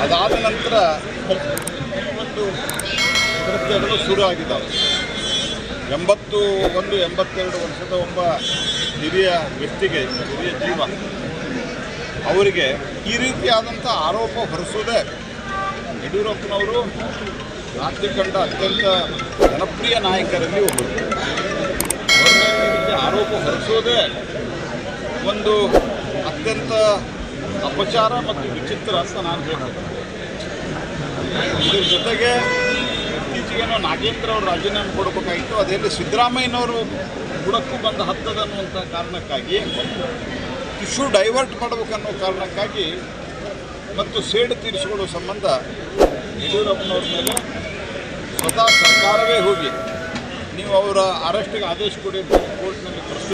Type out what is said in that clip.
ಅದಾದ ನಂತರ ಒಂದು ಕೃತ್ಯಗಳು ಶುರು ಆಗಿದ್ದಾವೆ. ಎಂಬತ್ತು ಒಂದು, ಎಂಬತ್ತೆರಡು ವರ್ಷದ ಒಬ್ಬ ಹಿರಿಯ ವ್ಯಕ್ತಿಗೆ, ಹಿರಿಯ ಜೀವ, ಅವರಿಗೆ ಈ ರೀತಿಯಾದಂಥ ಆರೋಪ ಹೊರಿಸುವುದೇ ಯಡಿಯೂರಪ್ಪನವರು ರಾಜ್ಯ ಕಂಡ ಅತ್ಯಂತ ಜನಪ್ರಿಯ ನಾಯಕರಲ್ಲಿ ಒಬ್ಬರು ಆರೋಪ ಹೊರಿಸೋದೇ ಒಂದು ಅತ್ಯಂತ ಅಪಚಾರ ಮತ್ತು ವಿಚಿತ್ರ ಅಂತ ನಾನು ಹೇಳ್ತೇನೆ. ಇದ್ರ ಜೊತೆಗೆ ಇತ್ತೀಚೆಗೇನೋ ನಾಗೇಂದ್ರ ಅವರು ರಾಜೀನಾಮೆ ಕೊಡಬೇಕಾಗಿತ್ತು. ಅದೇನು ಸಿದ್ದರಾಮಯ್ಯನವರು ಬುಡಕ್ಕೂ ಬಂದು ಹತ್ತದ ಅನ್ನುವಂಥ ಕಾರಣಕ್ಕಾಗಿ ಇಶ್ಯೂ ಡೈವರ್ಟ್ ಮಾಡಬೇಕನ್ನೋ ಕಾರಣಕ್ಕಾಗಿ ಮತ್ತು ಸೇಡು ತೀರಿಸಿಕೊಳ್ಳುವ ಸಂಬಂಧ ಯಡಿಯೂರಪ್ಪನವ್ರ ಮೇಲೆ ಸ್ವತಃ ಸರ್ಕಾರವೇ ಹೋಗಿ ನೀವು ಅವರ ಅರೆಸ್ಟಿಗೆ ಆದೇಶ ಕೊಡಿ ಕೋರ್ಟ್ನಲ್ಲಿ ಪ್ರಶ್ನೆ